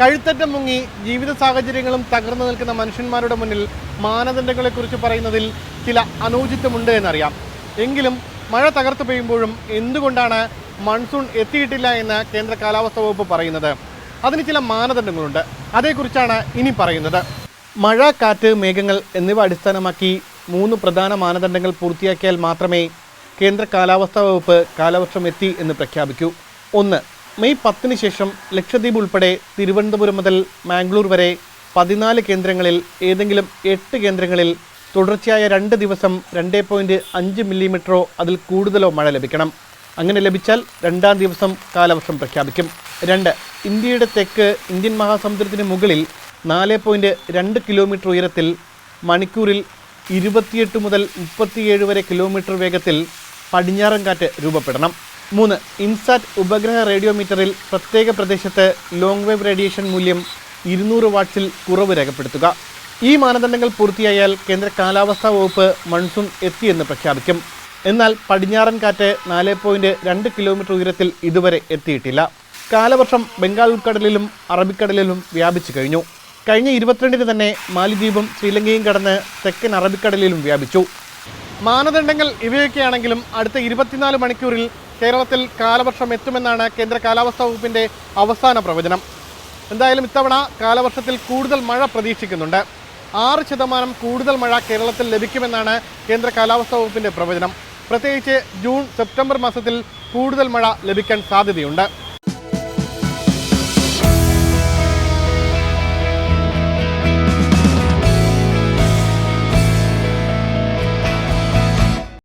കഴുത്തറ്റം മുങ്ങി ജീവിത സാഹചര്യങ്ങളും തകർന്നു നിൽക്കുന്ന മനുഷ്യന്മാരുടെ മുന്നിൽ മാനദണ്ഡങ്ങളെക്കുറിച്ച് പറയുന്നതിൽ ചില അനൗചിത്വമുണ്ട് എന്നറിയാം. എങ്കിലും മഴ തകർത്ത് പെയ്യുമ്പോഴും എന്തുകൊണ്ടാണ് മൺസൂൺ എത്തിയിട്ടില്ല എന്ന് കേന്ദ്ര കാലാവസ്ഥാ വകുപ്പ് പറയുന്നത്? അതിന് ചില മാനദണ്ഡങ്ങളുണ്ട്. അതേക്കുറിച്ചാണ് ഇനി പറയുന്നത്. മഴ കാറ്റ് മേഘങ്ങൾ എന്നിവ അടിസ്ഥാനമാക്കി മൂന്ന് പ്രധാന മാനദണ്ഡങ്ങൾ പൂർത്തിയാക്കിയാൽ മാത്രമേ കേന്ദ്ര കാലാവസ്ഥാ വകുപ്പ് കാലവർഷം എത്തി എന്ന് പ്രഖ്യാപിക്കൂ. ഒന്ന് മെയ് പത്തിന് ശേഷം ലക്ഷദ്വീപ് ഉൾപ്പെടെ തിരുവനന്തപുരം മുതൽ മാംഗ്ലൂർ വരെ പതിനാല് കേന്ദ്രങ്ങളിൽ ഏതെങ്കിലും എട്ട് കേന്ദ്രങ്ങളിൽ തുടർച്ചയായ രണ്ട് ദിവസം രണ്ട് പോയിന്റ് അഞ്ച് മില്ലിമീറ്ററോ അതിൽ കൂടുതലോ മഴ ലഭിക്കണം. അങ്ങനെ ലഭിച്ചാൽ രണ്ടാം ദിവസം കാലവർഷം പ്രഖ്യാപിക്കും. രണ്ട് ഇന്ത്യയുടെ തെക്ക് ഇന്ത്യൻ മഹാസമുദ്രത്തിന് മുകളിൽ നാല് പോയിന്റ് രണ്ട് കിലോമീറ്റർ ഉയരത്തിൽ മണിക്കൂറിൽ ഇരുപത്തിയെട്ട് മുതൽ മുപ്പത്തിയേഴ് വരെ കിലോമീറ്റർ വേഗത്തിൽ പടിഞ്ഞാറൻ കാറ്റ് രൂപപ്പെടണം. മൂന്ന്. ഇൻസാറ്റ് ഉപഗ്രഹ റേഡിയോമീറ്ററിൽ പ്രത്യേക പ്രദേശത്ത് ലോങ് വേവ് റേഡിയേഷൻ മൂല്യം ഇരുന്നൂറ് വാട്ട്സിൽ കുറവ് രേഖപ്പെടുത്തുക. ഈ മാനദണ്ഡങ്ങൾ പൂർത്തിയായാൽ കേന്ദ്ര കാലാവസ്ഥാ വകുപ്പ് മൺസൂൺ എത്തിയെന്ന് പ്രഖ്യാപിക്കും. എന്നാൽ പടിഞ്ഞാറൻ കാറ്റ് നാല് പോയിന്റ് രണ്ട് കിലോമീറ്റർ ഉയരത്തിൽ ഇതുവരെ എത്തിയിട്ടില്ല. കാലവർഷം ബംഗാൾ ഉൾക്കടലിലും അറബിക്കടലിലും വ്യാപിച്ചു കഴിഞ്ഞു. കഴിഞ്ഞ ഇരുപത്തിരണ്ടിന് തന്നെ മാലിദ്വീപും ശ്രീലങ്കയും കടന്ന് തെക്കൻ അറബിക്കടലിലും വ്യാപിച്ചു. മാനദണ്ഡങ്ങൾ ഇവയൊക്കെയാണെങ്കിലും അടുത്ത ഇരുപത്തിനാല് മണിക്കൂറിൽ കേരളത്തിൽ കാലവർഷം എത്തുമെന്നാണ് കേന്ദ്ര കാലാവസ്ഥാ വകുപ്പിന്റെ അവസാന പ്രവചനം. എന്തായാലും ഇത്തവണ കാലവർഷത്തിൽ കൂടുതൽ മഴ പ്രതീക്ഷിക്കുന്നുണ്ട്. ആറ് ശതമാനം കൂടുതൽ മഴ കേരളത്തിൽ ലഭിക്കുമെന്നാണ് കേന്ദ്ര കാലാവസ്ഥാ വകുപ്പിന്റെ പ്രവചനം. പ്രത്യേകിച്ച് ജൂൺ സെപ്റ്റംബർ മാസത്തിൽ കൂടുതൽ മഴ ലഭിക്കാൻ സാധ്യതയുണ്ട്.